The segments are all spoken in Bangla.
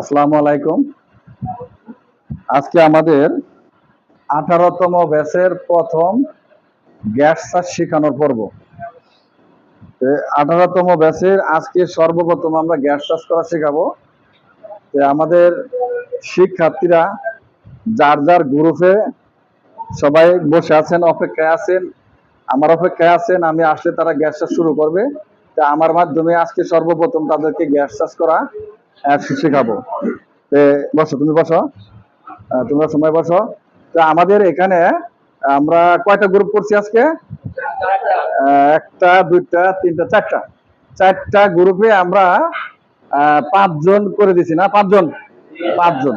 আসসালামু আলাইকুম। আজকে আমাদের আঠারোতম ব্যাচের প্রথম গ্যাস চাষ শেখানোর পর্ব। আঠারোতম ব্যাচের আজকে সর্বপ্রথম আমরা গ্যাস চাষ করা শেখাবো। আমাদের শিক্ষার্থীরা, যার যার গ্রুপে সবাই বসে আছেন, অপেক্ষায় আছেন, আমার অপেক্ষায় আছেন, আমি আসলে তারা গ্যাস চাষ শুরু করবে। তা আমার মাধ্যমে আজকে সর্বপ্রথম তাদেরকে গ্যাস চাষ করা শেখাবো। বসো, তুমি বসো। তোমরা সময় বসো। তো আমাদের এখানে আমরা কয়টা গ্রুপ করছি আজকে? একটা, দুইটা, তিনটা, চারটা। চারটা গ্রুপে আমরা পাঁচজন করে দিছি না? পাঁচজন? পাঁচজন।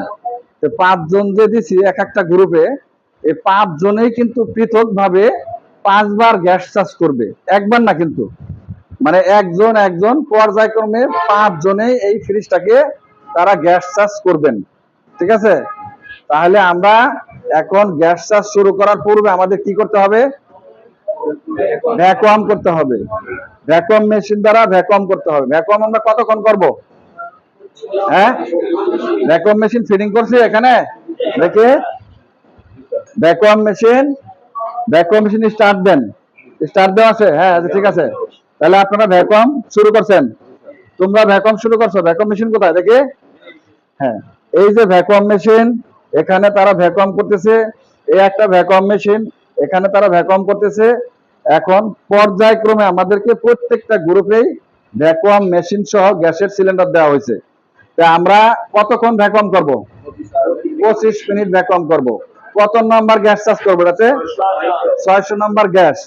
তো পাঁচজন যে দিছি এক একটা গ্রুপে এই পাঁচজনেই কিন্তু পৃথক ভাবে পাঁচবার গ্যাস চাষ করবে। একবার না কিন্তু। মানে একজন একজন পর্যায়ক্রমে পাঁচ জনেই এই ফ্রিজটাকে তারা গ্যাস চাষ করবেন। ঠিক আছে? তাহলে আমরা এখন গ্যাস চাষ শুরু করার পূর্বে আমাদের কি করতে হবে? ভ্যাকুয়াম করতে হবে। ভ্যাকুয়াম মেশিন দ্বারা ভ্যাকুয়াম করতে হবে। ভ্যাকুয়াম আমরা কতক্ষণ করব? হ্যাঁ? ভ্যাকুয়াম মেশিন ফিটিং করছি এখানে? দেখে? Vacuum machine vacuum machine start দেন। স্টার্ট দেওয়া আছে? হ্যাঁ আচ্ছা, ঠিক আছে। তাহলে আপনারা ভ্যাকুয়াম শুরু করছেন। তোমরা ভ্যাকুয়াম শুরু করছ। ভ্যাকুয়াম মেশিন কোথায়? দেখে। হ্যাঁ এই যে ভ্যাকুয়াম মেশিন, এখানে তারা ভ্যাকুয়াম করতেছে। এই একটা ভ্যাকুয়াম মেশিন, এখানে তারা ভ্যাকুয়াম করতেছে। এখন পর্যায়ক্রমে আমাদেরকে প্রত্যেকটা গ্রুপেই ভ্যাকুয়াম মেশিন সহ গ্যাসের সিলিন্ডার দেওয়া হয়েছে। তা আমরা কতক্ষণ ভ্যাকুয়াম করব? পঁচিশ মিনিট ভ্যাকুয়াম করব। কত নাম্বার গ্যাস চাষ করব এটাতে ছয়শো নাম্বার গ্যাস।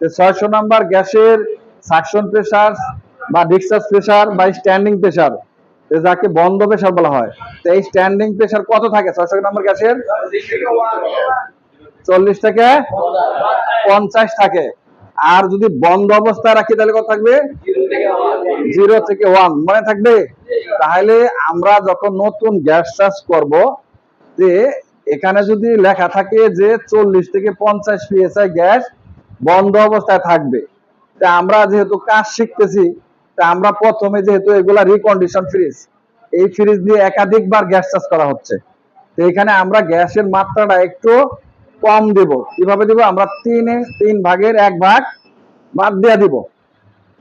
ছয়শো নাম্বার গ্যাসের সাকশন প্রেসার বা ডিসচার্জ প্রেসার বা স্ট্যান্ডিং প্রেসার যাকে বন্ধ প্রেসার বলা হয়। তো এই স্ট্যান্ডিং প্রেসার কত থাকে? ছয়শো নাম্বার গ্যাসের? চল্লিশ থেকে পঞ্চাশ থাকে। আর যদি বন্ধ অবস্থায় রাখি, তাহলে কত থাকবে? জিরো থেকে ওয়ান মনে থাকবে? তাহলে আমরা যখন নতুন গ্যাস চাষ করব, যে এখানে যদি লেখা থাকে যে চল্লিশ থেকে পঞ্চাশ পিএসআই গ্যাস বন্ধ অবস্থায় থাকবে। তা আমরা যেহেতু কাজ শিখতেছি, তা আমরা প্রথমে যেহেতু এগুলা রিকন্ডিশন ফ্রিজ এই ফ্রিজ দিয়ে একাধিকবার গ্যাস চাষ করা হচ্ছে। তো এখানে আমরা গ্যাসের মাত্রাটা একটু কম দেব। কীভাবে দিব? আমরা তিনে, তিন ভাগের এক ভাগ বাদ দেওয়া দিব।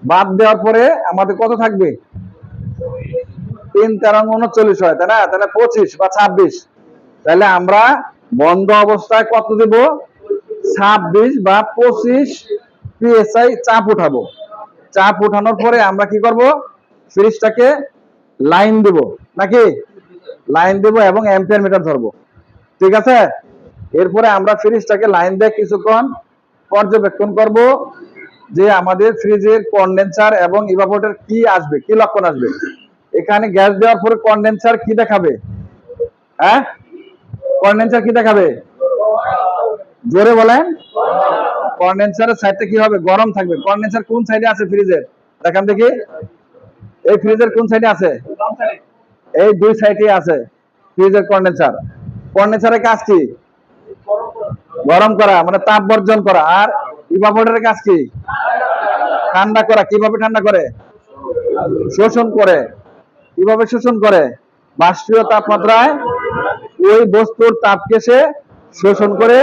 বাদ দেওয়ার পরে আমাদের কত থাকবে? তিন, তেরো, উনচল্লিশ হয়, তাই না? তাহলে পঁচিশ বা ছাব্বিশ। তাহলে আমরা বন্ধ অবস্থায় কত দেব? ছাব্বিশ বা পঁচিশ পিএসআই চাপ উঠাবো। চাপ উঠানোর পরে আমরা কি করব? ফ্রিজটাকে লাইন দেব। নাকি? লাইন দেব এবং অ্যাম্পিয়ার মিটার ধরবো। ঠিক আছে? এরপরে আমরা ফ্রিজটাকে লাইন দিয়ে কিছুক্ষণ পর্যবেক্ষণ করব যে আমাদের ফ্রিজের কন্ডেন্সার এবং ইভাপোরেটর কি আসবে, কি লক্ষণ আসবে। এখানে গ্যাস দেওয়ার পরে কন্ডেন্সার কি দেখাবে? হ্যাঁ? কন্ডেন্সার কি দেখাবে? জোরে বলেন। কন্ডেন্সারের সাইডটা কি হবে? গরম থাকবে। কন্ডেন্সার কোন সাইডে আছে ফ্রিজের দেখান দেখি। এই ফ্রিজের কোন সাইডে আছে? এই দুই সাইডে আছে ফ্রিজের কন্ডেন্সার কন্ডেন্সারের কাজ কি? গরম করা মানে তাপ বর্জন করা। আর ইভাপোরেটরের কাজ কি? ঠান্ডা করা। কীভাবে ঠান্ডা করে? শোষণ করে। কীভাবে শোষণ করে? বাষ্পীয় তাপমাত্রায় ওই বস্তুর তাপকে সে শোষণ করে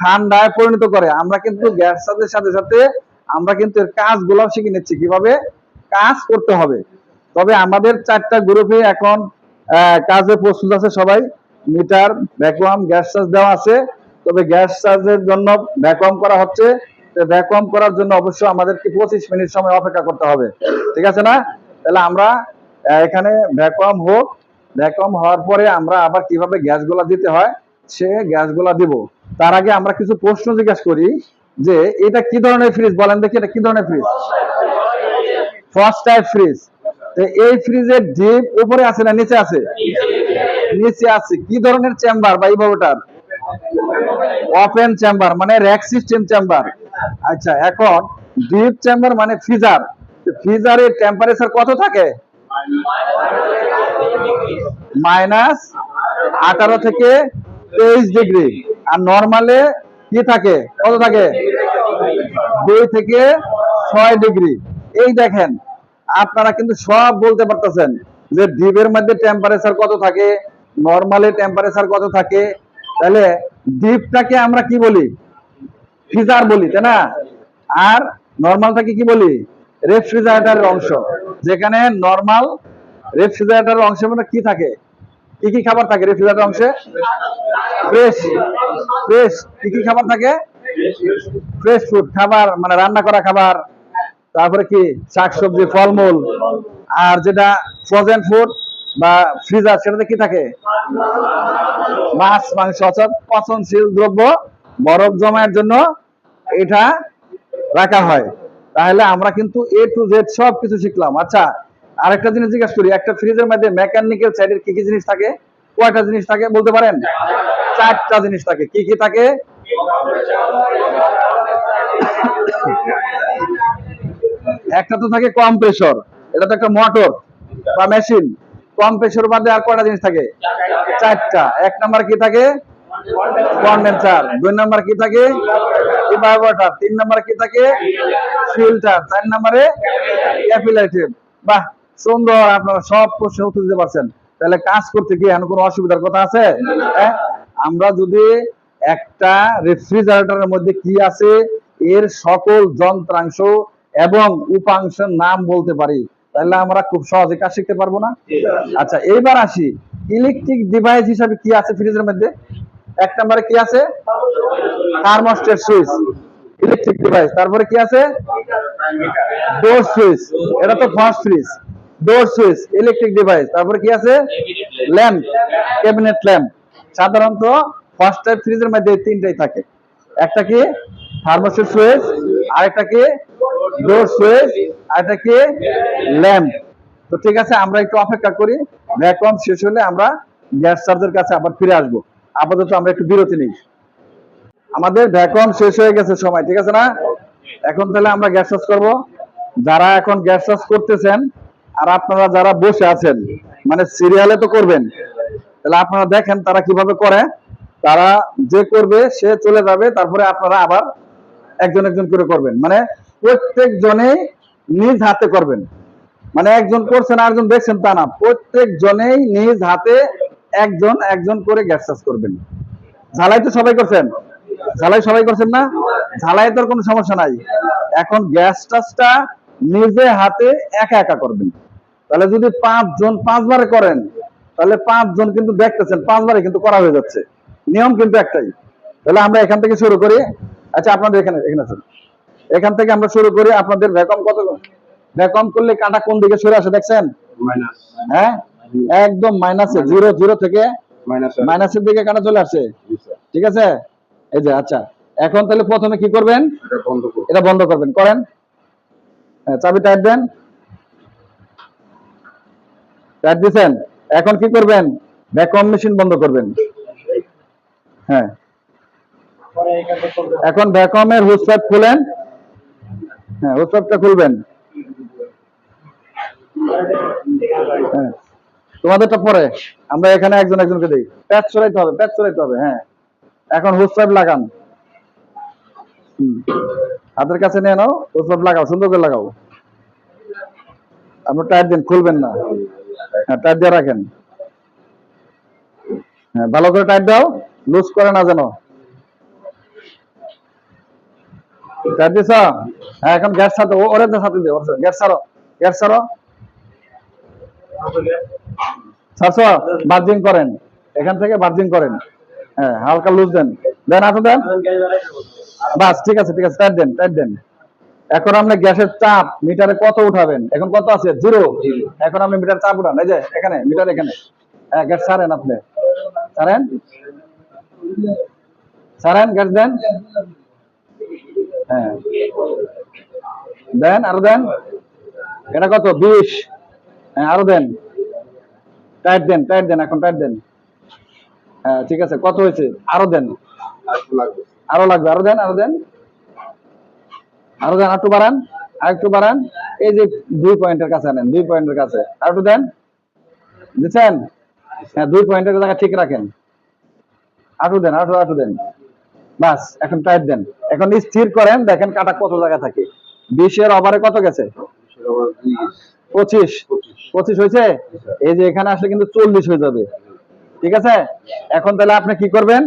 ঠান্ডায় পরিণত করে। আমরা কিন্তু গ্যাস চাষের সাথে সাথে আমরা কিন্তু এর কাজগুলো শিখে নিচ্ছি, কীভাবে কাজ করতে হবে। তবে আমাদের চারটা গ্রুপে এখন কাজে প্রস্তুত আছে সবাই। মিটার ভ্যাকুয়াম গ্যাস চার্জ দেওয়া আছে। তবে গ্যাস চার্জের জন্য ভ্যাকুয়াম করা হচ্ছে। ভ্যাকুয়াম করার জন্য অবশ্যই আমাদেরকে পঁচিশ মিনিট সময় অপেক্ষা করতে হবে। ঠিক আছে না? তাহলে আমরা এখানে ভ্যাকুয়াম হোক ভ্যাকুয়াম হওয়ার পরে আমরা আবার কীভাবে গ্যাসগুলা দিতে হয়, সে গ্যাসগুলা দিব। তার আগে আমরা কিছু প্রশ্ন জিজ্ঞাসা করি যে এটা কি ধরনের ফ্রিজ বলেন দেখি এটা কি ধরনের ফ্রিজ ফার্স্ট টাইপ ফ্রিজ এই ফ্রিজের ডিপ উপরে আছে না নিচে আছে? নিচে আছে। কি ধরনের চেম্বার বা ইভাবোটার ওপেন চেম্বার মানে র্যাক সিস্টেম চেম্বার আচ্ছা এখন ডিপ চেম্বার মানে ফ্রিজার ফ্রিজারের টেম্পারেচার কত থাকে? মাইনাস আঠারো থেকে তেইশ ডিগ্রি আর নর্মালে কি থাকে? কত থাকে? দুই থেকে ছয় ডিগ্রি। এই দেখেন, আপনারা কিন্তু সব বলতে পারতেছেন যে ডিপের মধ্যে টেম্পারেচার কত থাকে নর্মালি টেম্পারেচার কত থাকে। তাহলে ডিপটাকে আমরা কি বলি? ফ্রিজার বলি, তাই না? আর নর্মালটাকে কি বলি? রেফ্রিজারেটরের অংশ। যেখানে নর্মাল রেফ্রিজারেটরের অংশের মধ্যে কি থাকে? কি কি খাবার থাকে রেফ্রিজারেটর অংশে? ফ্রেশ ফ্রেশ কি কি খাবার থাকে? ফ্রেশ ফুড খাবার মানে রান্না করা খাবার। তারপরে কি? শাকসবজি ফলমূল। আর যেটা ফ্রোজেন ফুড বা ফ্রিজার সেটাতে কি থাকে? মাছ, মাংস অর্থাৎ পচনশীল দ্রব্য বরফ জমায়ের জন্য এটা রাখা হয়। তাহলে আমরা কিন্তু এ টু জেড সব কিছু শিখলাম। আচ্ছা আরেকটা জিনিস জিজ্ঞাসা করি, একটা ফ্রিজের মধ্যে মেকানিক্যাল সাইডের কি কি জিনিস থাকে? কয়টা জিনিস থাকে বলতে পারেন? চারটা জিনিস থাকে। কি কি থাকে? একটা তো থাকে কম্প্রেসর এটা তো একটা মোটর বা মেশিন কম্প্রেসর বাদে আর কয়টা জিনিস থাকে? চারটা। এক নাম্বার কি থাকে? কন্ডেন্সার দুই নাম্বার কি থাকে? তিন নাম্বার কি থাকে? ফিল্টার চার নাম্বারে ক্যাপিলারি বাহ! সুন্দর আপনারা সব প্রশ্ন উত্তর দিতে পারছেন। তাহলে কাজ করতে কি এখন কোনো অসুবিধার কথা আছে? হ্যাঁ? আমরা যদি একটা রেফ্রিজারেটরের মধ্যে কি আছে এর সকল যন্ত্রাংশ এবং উপাংশের নাম বলতে পারি তাহলে আমরা খুব সহজে কাজ শিখতে পারব না? আচ্ছা এইবার আসি। ইলেকট্রিক ডিভাইস হিসাবে কি আছে ফ্রিজের মধ্যে? এক নম্বরে কি আছে? Thermostat switch. Electric device. তারপরে কি আছে? Door switch. এটা তো first fridge door switch electric device তারপরে কি আছে? ল্যাম্প ক্যাবিনেট ল্যাম্প সাধারণত ফার্স্ট টাইপ ফ্রিজের মধ্যে তিনটাই থাকে। একটা কি? থার্মোস্টেট সুইচ আরেকটা কি? ডোর সুইচ আরেকটা কি? ল্যাম্প তো ঠিক আছে, আমরা একটু অপেক্ষা করি। ভ্যাকুয়াম শেষ হলে আমরা গ্যাস চার্জের কাছে আবার ফিরে আসব। আপাতত আমরা একটু বিরতি নিই। আমাদের ভ্যাকুয়াম শেষ হয়ে গেছে সময়, ঠিক আছে না? এখন তাহলে আমরা গ্যাস চার্জ করব। যারা এখন গ্যাস চার্জ করতেছেন আর আপনারা যারা বসে আছেন মানে সিরিয়ালে তো করবেন, তাহলে আপনারা দেখেন তারা কীভাবে করে। তারা যে করবে, সে চলে যাবে, তারপরে আপনারা আবার একজন একজন করে করবেন। মানে প্রত্যেক জনেই নিজ হাতে করবেন। মানে একজন করছেন আর একজন দেখছেন তা না প্রত্যেক জনেই নিজ হাতে একজন একজন করে গ্যাস চার্জ করবেন। ঝালাই তো সবাই করছেন? ঝালাই সবাই করছেন না? ঝালাই তোর কোনো সমস্যা নাই। এখন গ্যাস চার্জটা নিজে হাতে একা একা করবেন। তাহলে যদি পাঁচ জন পাঁচবারে করেন তাহলে পাঁচ জন কিন্তু দেখতেছেন পাঁচবারে কিন্তু করা হয়ে যাচ্ছে। নিয়ম কিন্তু একটাই। তাহলে আমরা এখান থেকে শুরু করি। আচ্ছা আপনাদের এখানে এখানে আছেন এখান থেকে আমরা শুরু করি। আপনাদের ভ্যাকম কত? ভ্যাকম করলে কাঁটা কোন দিকে সরে আসে দেখছেন? হ্যাঁ? একদম মাইনাসে জিরো জিরো থেকে মাইনাস মাইনাসের দিকে কাঁটা চলে আসছে ঠিক আছে? এই যে আচ্ছা। এখন তাহলে প্রথমে কি করবেন? এটা বন্ধ করুন। এটা বন্ধ করবেন। করেন। চাবি টাইট দেন। টাইট দিছেন? এখন কি করবেন? ভ্যাকুয়াম মেশিন বন্ধ করবেন। হ্যাঁ। এখন ভ্যাকুয়ামের হুস পাইপ খুলেন। হ্যাঁ হুস পাইপটা খুলবেন। হ্যাঁ। তোমাদেরটা পরে। আমরা এখানে একজন একজনকে দিই। প্যাচ চড়াইতে হবে, প্যাচ চড়াইতে হবে হ্যাঁ। এখন হুস লাগান। হুম। হাতের কাছে নিয়ে নাও, ওসব লাগাও, সুন্দর করে লাগাও। আপনার টায়ার দিন, খুলবেন না। হ্যাঁ টায়ার দিয়ে রাখেন। হ্যাঁ ভালো করে টায়ার দাও, লুজ করে না যেন। টায়ার দিছ হ্যাঁ এখন গ্যাস সাথে ওরে তো সাথে দিও গ্যাস ছাড়ো গ্যাস ছাড়ো। ছাড়ছো? বার্জিং করেন। এখান থেকে বার্জিং করেন। হ্যাঁ হালকা লুজ দেন। দেন হাতে, দেন। বাস ঠিক আছে ঠিক আছে টাইট দেন টাইট দেন। এখন আপনি গ্যাসের চাপ মিটারে কত উঠাবেন? এখন কত আছে? জিরো। এখন আপনি মিটার চাপ উঠান এই যে এখানে মিটার এখানে। হ্যাঁ গ্যাস ছাড়েন আপনি। ছাড়েন? ছাড়েন গ্যাস দেন? হ্যাঁ। দেন আরও দেন? এটা কত? বিশ। হ্যাঁ আরও দেন। টাইট দেন টাইট দেন এখন টাইট দেন। হ্যাঁ ঠিক আছে কত হয়েছে? আরও দেন। আর লাগবে, আরও দেন আরও দেন। আরও দেন একটু বাড়ান, আর একটু বাড়ান। এই যে দুই পয়েন্টের কাছে আনেন, দুই পয়েন্টের কাছে। আর একটু দেন। দিচ্ছেন? হ্যাঁ দুই পয়েন্টের জায়গা ঠিক রাখেন। আটু দেন আটু আটু দেন। বাস, এখন টাইট দেন। এখন স্থির করেন, দেখেন কাটা কত জায়গা থাকে। বিশের ওভারে কত গেছে? পঁচিশ। পঁচিশ হয়েছে? এই যে এখানে আসলে কিন্তু চল্লিশ হয়ে যাবে। ঠিক আছে? এখন তাহলে আপনি কি করবেন?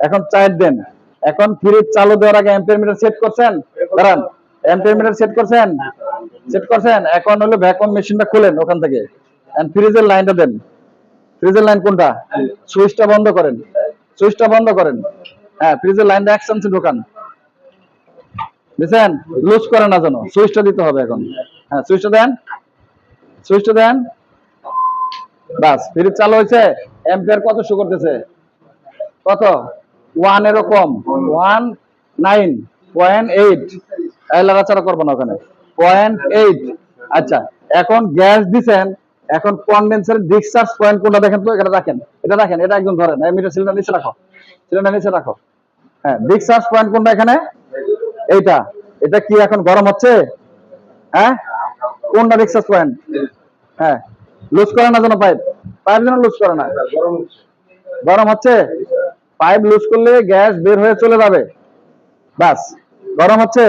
এখন চার দেন। এখন ফ্রিজ চালু দেওয়ার আগে অ্যাম্পিয়ার মিটার সেট করছেন? দাঁড়ান অ্যাম্পিয়ার মিটার সেট করছেন? সেট করছেন? এখন হলো ভ্যাকুয়াম মেশিনটা খুলেন ওখান থেকে। ফ্রিজের লাইনটা দেন। ফ্রিজের লাইন কোনটা? সুইচটা বন্ধ করেন। সুইচটা বন্ধ করেন। হ্যাঁ ফ্রিজের লাইনটা এক চান্সে ঢোকান। বুঝছেন? লুজ করে না যেন। সুইচটা দিতে হবে এখন। হ্যাঁ সুইচটা দেন। সুইচটা দেন। বাস ফ্রিজ চালু হয়েছে। অ্যাম্পিয়ার কত শো করতেছে? কত? ওয়ান এরও কম। One nine, point eight. লাড়াচাড়া করব না ওখানে। Point eight. আচ্ছা এখন গ্যাস দিছেন, এখন কন্ডেন্সার ডিসচার্জ পয়েন্ট কোনটা দেখেন তো? এটা রাখেন এটা রাখেন, এটা একদম ধরেন। মিটার সিলিন্ডার নিচে রাখো সিলিন্ডার নিচে রাখো। হ্যাঁ ডিসচার্জ পয়েন্ট কোনটা এখানে? এইটা। এটা কি এখন গরম হচ্ছে? হ্যাঁ? কোনটা ডিসচার্জ পয়েন্ট হ্যাঁ লুজ করে না যেন পাইপ পাইপ যেন লুজ করে না। গরম হচ্ছে। পাইপ লুজ করলে গ্যাস বের হয়ে চলে যাবে। বাস গরম হচ্ছে।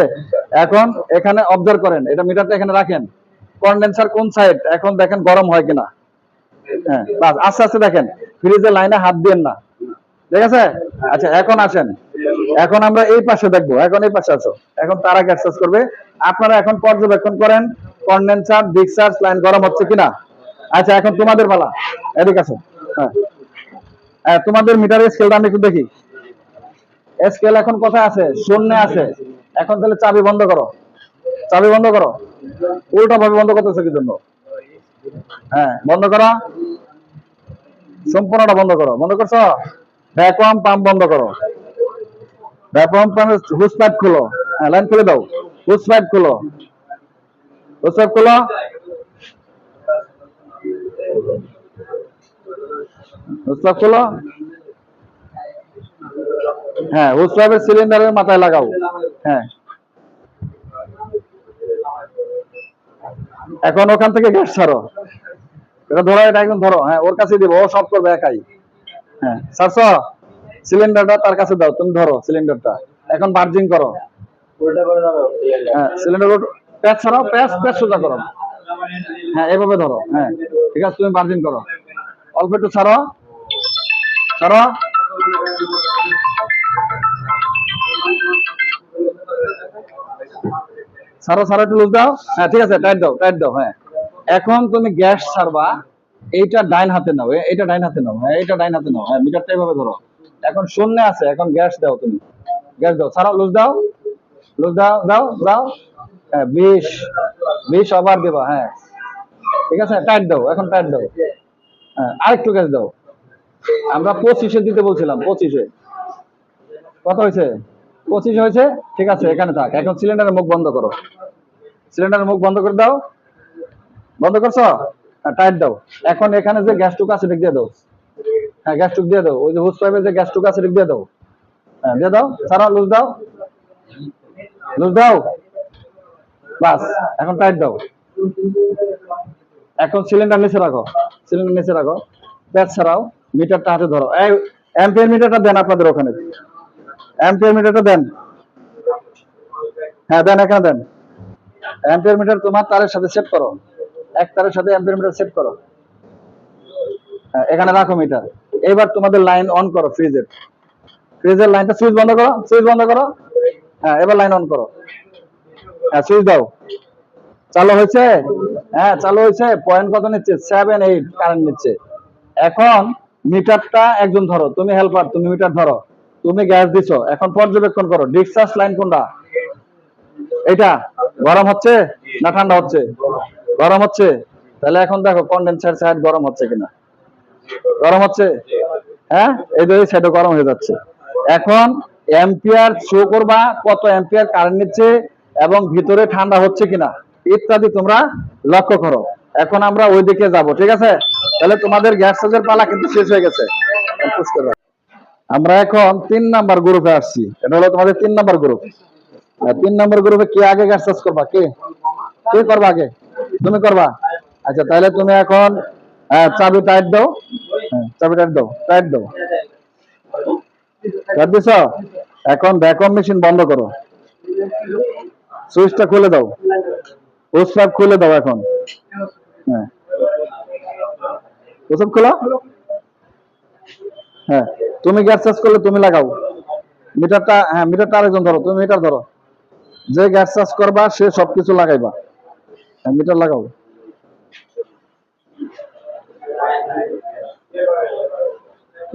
এখন এখানে অবজার্ভ করেন এটা মিটারটা এখানে রাখেন। কন্ডেন্সার কোন সাইড এখন দেখেন গরম হয় কিনা। হ্যাঁ আস্তে আস্তে দেখেন। ফ্রিজের লাইনে হাত দিয়েন না। ঠিক আছে? আচ্ছা এখন আসেন। এখন আমরা এই পাশে দেখব। এখন এই পাশে আছো। এখন তারা গ্যাস করবে। আপনারা এখন পর্যবেক্ষণ করেন কন্ডেন্সার ডিসচার্জ লাইন গরম হচ্ছে কিনা। আচ্ছা এখন তোমাদের পালা। এদিকে হ্যাঁ হ্যাঁ, তোমাদের মিটারের স্কেলটা আমি একটু দেখি। স্কেল এখন কোথায় আছে? শূন্য আছে। এখন তাহলে চাবি বন্ধ করো। চাবি বন্ধ করো। উল্টা ভাবে বন্ধ করতেছো কি জন্য? হ্যাঁ বন্ধ করো। সম্পূর্ণটা বন্ধ করো। বন্ধ করছ? ভ্যাকুয়াম পাম্প বন্ধ করো। ভ্যাকুয়াম পাম্পের হুস পাইপ খুলো। হ্যাঁ লাইন খুলে দাও। হুস পাইপ খুলো। হুস পাইপ খুলো। হ্যাঁ সিলিন্ডারের মাথায় লাগাও হ্যাঁ। এখন ওখান থেকে গ্যাস ছাড়ো। এটা ধরো এটা ধরো। হ্যাঁ ওর কাছে দিব, ও সব করবে একাই। হ্যাঁ সিলিন্ডারটা তার কাছে দাও, তুমি ধরো সিলিন্ডারটা এখন বার্জিং করো। হ্যাঁ সিলিন্ডার প্যাচ ছাড়াও, প্যাচ প্যাচ সোজা করো। হ্যাঁ এভাবে ধরো। হ্যাঁ ঠিক আছে, তুমি বার্জিং করো। অল্প একটু ছাড়ো। ছাড়ো ছাড়ো ছাড়ো একটু লুজ দাও। হ্যাঁ ঠিক আছে টাইট দাও টাইট দাও হ্যাঁ। এখন তুমি গ্যাস ছাড়বা এইটা ডাইন হাতে নাও, এ- এইটা ডাইন হাতে নাও হ্যাঁ এইটা ডাইন হাতে নাও হ্যাঁ মিটারটা এইভাবে ধরো। এখন শূন্য আছে, এখন গ্যাস দাও তুমি। গ্যাস দাও ছাড়াও লুজ দাও। লুজ দাও দাও দাও। হ্যাঁ বিশ বিশ আবার দেবা হ্যাঁ। ঠিক আছে টাইট দাও, এখন টাইট দাও। হ্যাঁ আরেকটু গ্যাস দাও। আমরা পঁচিশে দিতে বলছিলাম, পঁচিশে। কত হয়েছে? পঁচিশ হয়েছে? ঠিক আছে, এখানে থাক, এখন সিলিন্ডারের মুখ বন্ধ করো। সিলিন্ডারের মুখ বন্ধ করে দাও। বন্ধ করছ? হ্যাঁ টাইট দাও। এখন এখানে যে গ্যাস টুক আছে দিয়ে দাও। হ্যাঁ গ্যাস টুক দিয়ে দাও। ওই যে হুস পাইপের যে গ্যাস টুক আছে দিয়ে দাও। হ্যাঁ দিয়ে দাও। সারা, লুজ দাও। লুজ দাও। বাস, এখন টাইট দাও। এখন সিলিন্ডার নিচে রাখো। সিলিন্ডার নিচে রাখো। প্যাচ ছাড়াও। মিটারটা হাতে ধরো। অ্যাম্পিয়ার মিটারটা দেন আপনাদের ওখানে। অ্যাম্পিয়ার মিটারটা দেন। হ্যাঁ দেন এখানে দেন। অ্যাম্পিয়ার মিটার তোমার তারের সাথে সেট করো। এক তারের সাথে অ্যাম্পিয়ার মিটার সেট করো। হ্যাঁ, এখানে রাখো মিটার। এবার তোমাদের লাইন অন করো ফ্রিজের ফ্রিজের লাইনটা সুইচ বন্ধ করো সুইচ বন্ধ করো। হ্যাঁ এবার লাইন অন করো। হ্যাঁ সুইচ দাও। চালু হয়েছে? হ্যাঁ চালু হয়েছে। পয়েন্ট কত নিচ্ছে? সেভেন এইট কারেন্ট নিচ্ছে। এখন মিটারটা একজন ধরো, তুমি হেল্পার তুমি মিটার ধরো, তুমি গ্যাস দিছো, এখন পর্যবেক্ষণ করো ডিসচার্জ লাইন কোনটা? এটা গরম হচ্ছে না ঠান্ডা হচ্ছে? গরম হচ্ছে? তাহলে এখন দেখো কন্ডেন্সার সাইড গরম হচ্ছে কিনা। গরম হচ্ছে? হ্যাঁ? এই যে সাইডে গরম হয়ে যাচ্ছে। এখন অ্যাম্পিয়ার শো করবা, কত অ্যাম্পিয়ার কারেন্ট নিচ্ছে এবং ভিতরে ঠান্ডা হচ্ছে কিনা, ইত্যাদি তোমরা লক্ষ্য করো। এখন আমরা ওই দিকে যাব ঠিক আছে? তাহলে তোমাদের গ্যাস চার্জের পালা কিন্তু শেষ হয়ে গেছে। আমরা এখন তিন নাম্বার গ্রুপে আসছি। এটা হলো তোমাদের তিন নাম্বার গ্রুপ তিন নাম্বার গ্রুপে কে আগে গ্যাস চার্জ করবা? কে? কে করবা আগে? তুমি করবা? আচ্ছা তাহলে তুমি এখন চাবি টাইট দাও। হ্যাঁ, চাবি টাইট দাও টাইট দাও। টাইট দিছ? এখন ভ্যাকুয়াম মেশিন বন্ধ করো। সুইচটা খুলে দাও। ওসব খুলে দাও এখন। হ্যাঁ। ওসব খোলা। হ্যাঁ তুমি গ্যাস চার্জ করলে তুমি লাগাও। মিটারটা হ্যাঁ মিটারটা আরেকজন ধরো, তুমি মিটার ধরো। যে গ্যাস চার্জ করবা, সে সবকিছু লাগাইবা। হ্যাঁ মিটার লাগাও।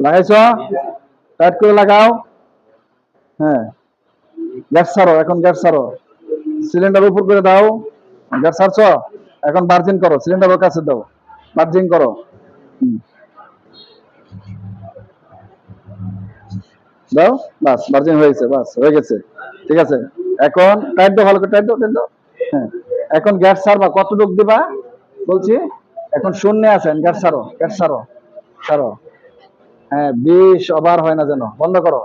লাগাইছ? টাইট করে লাগাও। হ্যাঁ। গ্যাস ছাড়ো, এখন গ্যাস ছাড়ো। সিলিন্ডার উপর করে দাও। গ্যাস ছাড়ছ? এখন বার্জিন করো সিলিন্ডারের কাছে দাও। বার্জিন করো। দাও, বাস হয়েছে, বাস, হয়ে গেছে। ঠিক আছে? এখন টাইট দাও, ভালো করে টাইট দাও টাইট হ্যাঁ। এখন গ্যাস ছাড়বা, কতটুক দিবা? বলছি, এখন শূন্যে আছেন গ্যাস ছাড়ো গ্যাস ছাড়ো ছাড়ো। হ্যাঁ বিষ ওভার হয় না যেন, বন্ধ করো।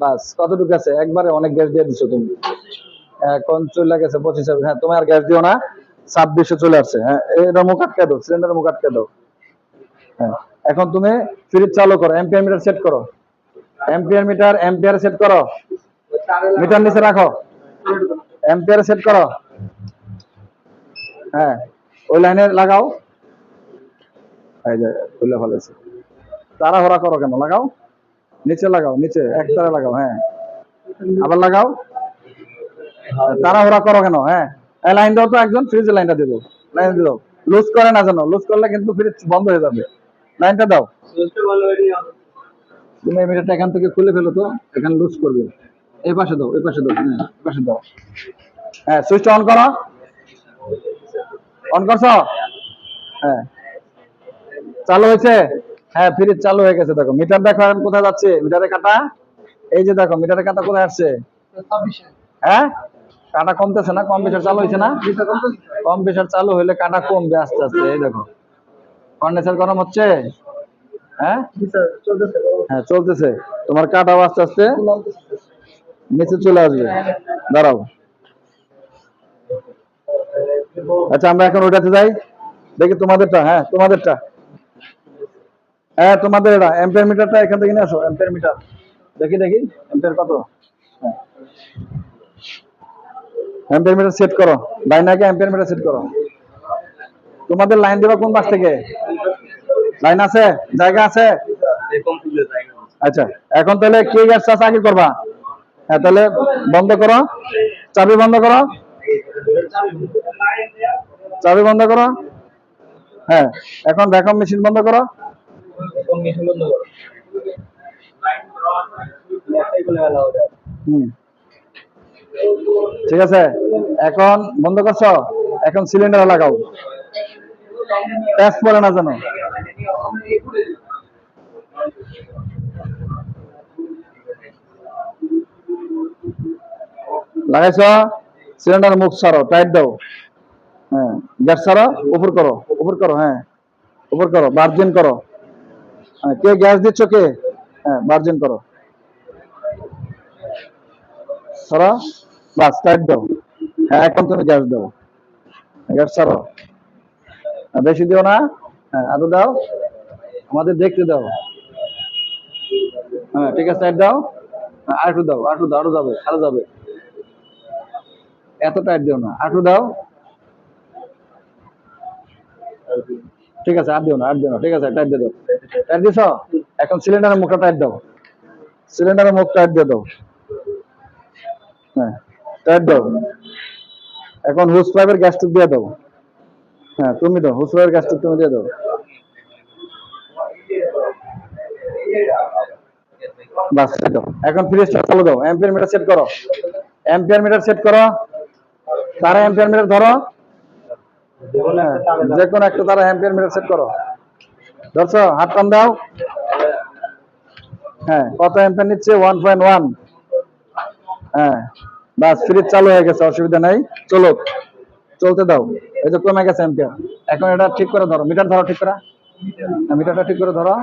বাস, কতটুকু আছে? একবারে অনেক গ্যাস দিয়ে দিছো তুমি। এখন চলে গেছে পঁচিশ হ্যাঁ তুমি আর গ্যাস দিও না। ছাব্বিশে চলে আসছে হ্যাঁ। এটা মুখ আটকে দাও সিলিন্ডার মুখ আটকে দাও। হ্যাঁ। এখন তুমি ফ্রিজ চালু করো এম্পিয়ার মিটার সেট করো। এম্পিয়ার মিটার এম্পিয়ার সেট করো। মিটার নিচে রাখো। এম্পিয়ার সেট করো। হ্যাঁ ওই লাইনে লাগাও। এই যে, খুলে ফেলেছে। তাড়াহুড়া করো কেন? লাগাও। নিচে লাগাও, নিচে এক তারে লাগাও হ্যাঁ। আবার লাগাও। তাড়াহুড়া করো কেন? হ্যাঁ। লাইন দাও তো একজন ফ্রিজে লাইনটা দিয়ে দাও। লাইন দিয়ে দাও। লুজ করে না জানো লুজ করলে কিন্তু ফ্রিজ বন্ধ হয়ে যাবে। লাইনটা দাও। তুমি এই মিটারটা এখান থেকে খুলে ফেলো তো এখানে লুজ করবে। এই পাশে দাও এই পাশে দাও হ্যাঁ এই পাশে দাও। হ্যাঁ সুইচটা অন করো। অন করছ? হ্যাঁ। চালু হয়েছে? হ্যাঁ ফ্রিজ চালু হয়ে গেছে দেখো। মিটার দেখো এখন কোথায় যাচ্ছে? মিটারের কাটা এই যে দেখো মিটারের কাটা কোথায় আসছে? হ্যাঁ? কাটা কমতেছে না, কম প্রেশার চালু হয়েছে না? কম প্রেশার চালু হলে কাটা কমবে আস্তে আস্তে, এই দেখো। কন্ডেন্সার গরম হচ্ছে? হ্যাঁ? হ্যাঁ চলতেছে। তোমার কাটাও আস্তে আস্তে নিচে চলে আসবে। দাঁড়াও। আচ্ছা আমরা এখন ওটাতে যাই। দেখি তোমাদেরটা হ্যাঁ তোমাদেরটা। হ্যাঁ তোমাদের এটা এম্পিয়ার মিটারটা এখান থেকে নিয়ে আসো এম্পিয়ার মিটার দেখি দেখি এম্পিয়ার কত? হ্যাঁ। এম্পিয়ার মিটার সেট করো। লাইন আগে এম্পিয়ার মিটার সেট করো। তোমাদের লাইন দেবা কোন পাশ থেকে? লাইন আছে? জায়গা আছে? আচ্ছা এখন তাহলে কে গ্যাস চাষ আগে করবা? হ্যাঁ তাহলে বন্ধ করো। চাবি বন্ধ করো। চাবি বন্ধ করো। হ্যাঁ এখন ভ্যাকুয়াম মেশিন বন্ধ করো। হুম। ঠিক আছে? এখন বন্ধ করছ? এখন সিলিন্ডার লাগাও। ট্যাক্স পড়ে না জানো লাগাইছো? সিলিন্ডার মুখ ছাড়ো টাইট দাও। হ্যাঁ গ্যাস ছাড়ো উপর করো উপর করো হ্যাঁ। উপর করো বার্জিন করো। হ্যাঁ কে গ্যাস দিচ্ছ কে? হ্যাঁ বার্জিন করো। সরো। বাস দাও। হ্যাঁ এখন তুমি গ্যাস দাও। গ্যাস ছাড়ো। বেশি দিও না। হ্যাঁ আরও দাও। আমাদের দেখতে দাও। হ্যাঁ ঠিক আছে টাইট দাও। হ্যাঁ, দাও দাও আরও যাবে আরও যাবে। এত টাইট দিও না। আরেকটু দাও। ঠিক আছে আর দিও না আর দিও না। ঠিক আছে টাইট দিয়ে দাও। টাইট দিছ এখন সিলিন্ডারের মুখটা টাইট দাও। সিলিন্ডারের মুখ টাইট দিয়ে দাও। হ্যাঁ। টাইট দাও এখন হুস পাইপের গ্যাস দিয়ে দাও। হ্যাঁ তুমি দাও হুস পাইপের গ্যাস তুমি দিয়ে দাও। বাস দাও এখন ফ্রিজটা চালু দাও অ্যাম্পিয়ার মিটার সেট করো। অ্যাম্পিয়ার মিটার সেট করো। তারা অ্যাম্পিয়ার মিটার ধরো। হ্যাঁ, যে কোনো একটা তারা অ্যাম্পিয়ার মিটার সেট করো। ধরছো? হাত টান দাও। হ্যাঁ কত অ্যাম্পিয়ার নিচ্ছে? ওয়ান পয়েন্ট ওয়ান হ্যাঁ। বাস ফ্রিজ চালু হয়ে গেছে অসুবিধা নাই। চলো চলতে দাও। এই যে কমে গেছে এখন এটা ঠিক করে ধরো। মিটার ধরো ঠিক করে। হ্যাঁ, মিটারটা ঠিক করে ধরো।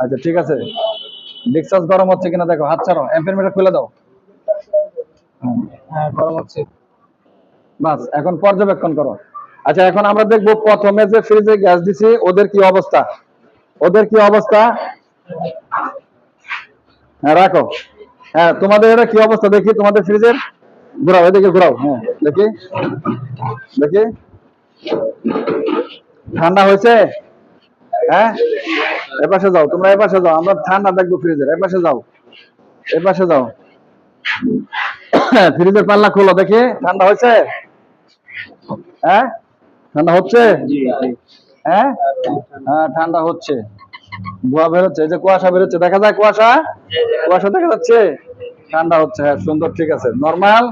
আচ্ছা ঠিক আছে। ডিসচার্জ গরম হচ্ছে কিনা দেখো হাত ছাড়ো। মিটার খুলে দাও। হ্যাঁ গরম হচ্ছে। বাস এখন পর্যবেক্ষণ করো। আচ্ছা এখন আমরা দেখব প্রথমে যে ফ্রিজে গ্যাস দিছি ওদের কি অবস্থা? ওদের কি অবস্থা? হ্যাঁ রাখো। হ্যাঁ তোমাদের এটা কি অবস্থা? দেখি তোমাদের ফ্রিজের। ঘোরাও এদিকে ঘোরাও হ্যাঁ দেখি। দেখি। ঠান্ডা হয়েছে? হ্যাঁ? এপাশে যাও তোমরা এপাশে যাও আমরা ঠান্ডা দেখব ফ্রিজের এপাশে যাও। এপাশে যাও। ফ্রিজের পাল্লা খোলো দেখি ঠান্ডা হয়েছে? হ্যাঁ? ঠান্ডা হচ্ছে? হ্যাঁ? হ্যাঁ ঠান্ডা হচ্ছে। ধোয়া বেরোচ্ছে যে কুয়াশা বেরোচ্ছে, দেখা যায় কুয়াশা? কুয়াশা দেখা যাচ্ছে? ঠান্ডা হচ্ছে হ্যাঁ সুন্দর, ঠিক আছে। নর্মাল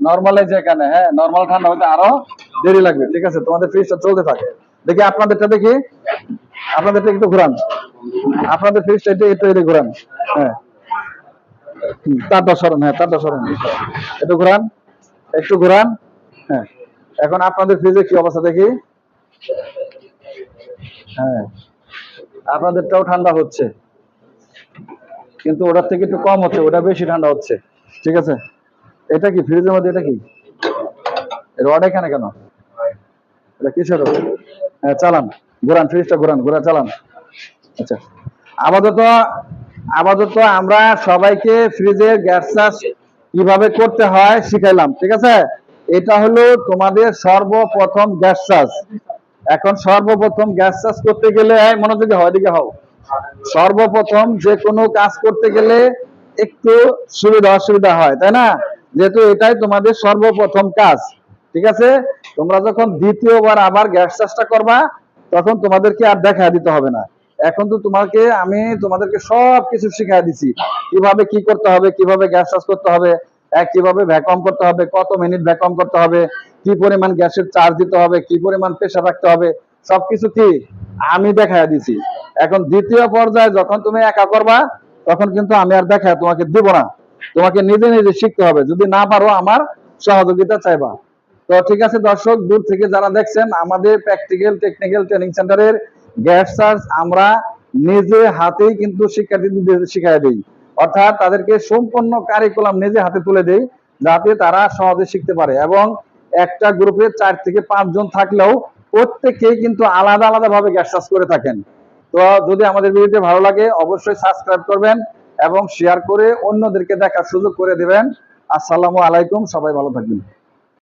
নর্মাল এই যে এখানে হ্যাঁ নর্মাল ঠান্ডা হতে আরও দেরি লাগবে, ঠিক আছে? তোমাদের ফ্রিজটা চলতে থাকে। দেখি আপনাদেরটা দেখি। আপনাদেরটা একটু ঘুরান। আপনাদের ফ্রিজটা একটু একটু একটু ঘুরান। হ্যাঁ। তারটা সরেন হ্যাঁ তারটা সরেন। একটু ঘুরান একটু ঘুরান হ্যাঁ। এখন আপনাদের ফ্রিজে কি অবস্থা দেখি? হ্যাঁ। আপনাদেরটাও ঠান্ডা হচ্ছে। কিন্তু ওটার থেকে একটু কম হচ্ছে, ওটা বেশি ঠান্ডা হচ্ছে। ঠিক আছে? এটা কি, ফ্রিজের মধ্যে এটা কি? রড এখানে কেন? এটা কিসের হ্যাঁ চালান। ঘোরান, ফ্রিজটা ঘোরান ঘোরা চালান। আচ্ছা। আপাতত আপাতত আমরা সবাইকে ফ্রিজের গ্যাস চাষ কীভাবে করতে হয় শিখাইলাম, ঠিক আছে? এটা হলো তোমাদের সর্বপ্রথম গ্যাস চাষ। এখন সর্বপ্রথম গ্যাস চাষ করতে গেলে মনোযোগী হয় দিকে হও। সর্বপ্রথম যে কোনো কাজ করতে গেলে একটু সুবিধা অসুবিধা হয়, তাই না? যেহেতু এটাই তোমাদের সর্বপ্রথম কাজ, ঠিক আছে? তোমরা যখন দ্বিতীয়বার আবার গ্যাস চাষটা করবা, তখন তোমাদেরকে আর দেখা দিতে হবে না। এখন তো তোমাকে, আমি তোমাদেরকে সব কিছু শিখাই দিছি। কীভাবে কি করতে হবে, কীভাবে গ্যাস চাষ করতে হবে কীভাবে ভ্যাকুয়াম করতে হবে, কত মিনিট ভ্যাকুয়াম করতে হবে কি পরিমাণ গ্যাসের চার্জ দিতে হবে, কি পরিমাণ প্রেশার রাখতে হবে, সবকিছু কি আমি দেখাই দিছি। এখন দ্বিতীয় পর্যায়ে যখন তুমি একা করবা, তখন কিন্তু আমি আর দেখা তোমাকে দিব না। তোমাকে নিজে নিজে শিখতে হবে। যদি না পারো, আমার সহযোগিতা চাইবা। তো ঠিক আছে দর্শক, দূর থেকে যারা দেখছেন, আমাদের প্র্যাকটিক্যাল টেকনিক্যাল ট্রেনিং সেন্টারের গ্যাস চার্জ আমরা নিজে হাতেই কিন্তু শিক্ষার্থীদের শিখাই দিই। অর্থাৎ তাদেরকে সম্পূর্ণ কারিকুলাম নিজে হাতে তুলে দেই, যাতে তারা সহজে শিখতে পারে। এবং একটা গ্রুপে চার থেকে পাঁচজন থাকলেও প্রত্যেকেই কিন্তু আলাদা আলাদা ভাবে গ্যাস চাষ করে থাকেন। তো যদি আমাদের ভিডিওটি ভালো লাগে, অবশ্যই সাবস্ক্রাইব করবেন এবং শেয়ার করে অন্যদেরকে দেখার সুযোগ করে দেবেন। আসসালামু আলাইকুম, সবাই ভালো থাকবেন।